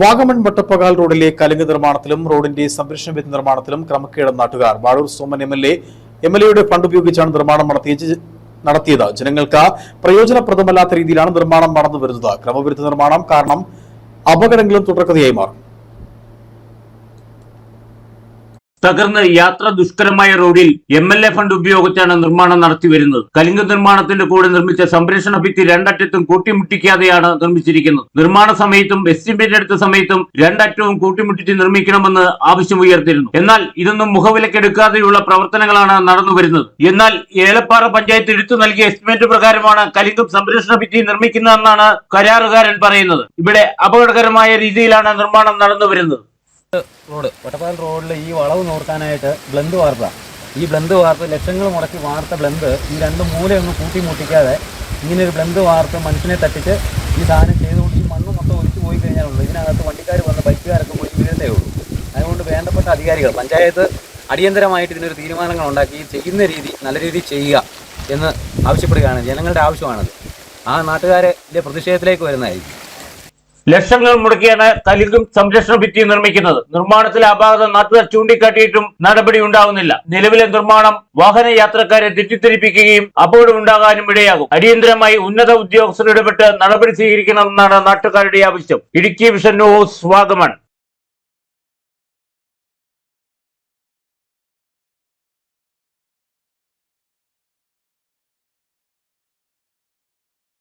വാഗമൺ വട്ടപ്പകാൽ റോഡിലെ കലുങ്ക് നിർമ്മാണത്തിലും റോഡിന്റെ സംരക്ഷണ വിധി നിർമ്മാണത്തിലും ക്രമക്കേട് നാട്ടുകാർ. Vazhoor Soman M L A M L എയുടെ ഫണ്ട് ഉപയോഗിച്ചാണ് നിർമ്മാണം നടത്തിയ നടത്തിയത്. ജനങ്ങൾക്ക് പ്രയോജനപ്രദമല്ലാത്ത രീതിയിലാണ് നിർമ്മാണം നടന്നു വരുന്നത് ക്രമവിരുദ്ധ നിർമ്മാണം കാരണം അപകടങ്ങളും തുടർക്കഥയായി മാറും. തകർന്ന് യാത്ര ദുഷ്കരമായ റോഡിൽ എം എൽ എ ഫണ്ട് ഉപയോഗിച്ചാണ് നിർമ്മാണം നടത്തി വരുന്നത്. കലിംഗ നിർമ്മാണത്തിന്റെ കൂടെ നിർമ്മിച്ച സംരക്ഷണ ഭിത്തി രണ്ടറ്റത്തും കൂട്ടിമുട്ടിക്കാതെയാണ് നിർമ്മിച്ചിരിക്കുന്നത്. നിർമ്മാണ സമയത്തും എസ്റ്റിമേറ്റ് എടുത്ത സമയത്തും രണ്ടറ്റവും കൂട്ടിമുട്ടിച്ച് നിർമ്മിക്കണമെന്ന് ആവശ്യമുയർത്തിയിരുന്നു എന്നാൽ ഇതൊന്നും മുഖവിലക്കെടുക്കാതെയുള്ള പ്രവർത്തനങ്ങളാണ് നടന്നു വരുന്നത്. എന്നാൽ ഏലപ്പാറ പഞ്ചായത്ത് എടുത്തു നൽകിയ എസ്റ്റിമേറ്റ് പ്രകാരമാണ് കലിംഗം സംരക്ഷണ ഭിത്തി നിർമ്മിക്കുന്നതെന്നാണ് കരാറുകാരൻ പറയുന്നത്. ഇവിടെ അപകടകരമായ രീതിയിലാണ് നിർമ്മാണം നടന്നു വരുന്നത്. റോഡ്. ഒറ്റപ്പാലം റോഡിൽ ഈ വളവ് നോർക്കാനായിട്ട് ബ്ലന്ത് വാർത്ത ഈ ബ്ലന്ത് വാർത്ത ലക്ഷങ്ങൾ മുടക്കി വാർത്ത ബ്ലന്ത് ഈ രണ്ട് മൂലയൊന്നും കൂട്ടി മുട്ടിക്കാതെ ഇങ്ങനെ ഒരു ബ്ലന്ത് വാർത്ത മനുഷ്യനെ തട്ടിച്ച് ഈ സാധനം ചെയ്തുകൊണ്ട് ഈ മണ്ണ് മൊത്തം ഒഴിച്ചു പോയി കഴിഞ്ഞാലുള്ളൂ. ഇതിനകത്ത് വണ്ടിക്കാർ വന്ന് ബൈക്കുകാരൊക്കെ പോയി വീഴുന്നേ ഉള്ളൂ. അതുകൊണ്ട് വേണ്ടപ്പെട്ട അധികാരികൾ പഞ്ചായത്ത് അടിയന്തരമായിട്ട് ഇതിനൊരു തീരുമാനങ്ങൾ ഉണ്ടാക്കി ചെയ്യുന്ന രീതി നല്ല രീതിയിൽ ചെയ്യുക എന്ന് ആവശ്യപ്പെടുകയാണ് ജനങ്ങളുടെ ആവശ്യമാണത്. ആ നാട്ടുകാരെ പ്രതിഷേധത്തിലേക്ക് വരുന്നതായിരിക്കും. ലക്ഷങ്ങൾ മുടക്കിയാണ് കലിംഗം സംരക്ഷണ ഭിത്തി നിർമ്മിക്കുന്നത്. നിർമ്മാണത്തിലെ അപാകത നാട്ടുകാർ ചൂണ്ടിക്കാട്ടിയിട്ടും നടപടി ഉണ്ടാവുന്നില്ല. നിലവിലെ നിർമ്മാണം വാഹന യാത്രക്കാരെ തെറ്റിദ്ധരിപ്പിക്കുകയും അപകടമുണ്ടാകാനും ഇടയാകും. അടിയന്തരമായി ഉന്നത ഉദ്യോഗസ്ഥർ ഇടപെട്ട് നടപടി സ്വീകരിക്കണമെന്നാണ് നാട്ടുകാരുടെ ആവശ്യം. Idukki vision news Vagamon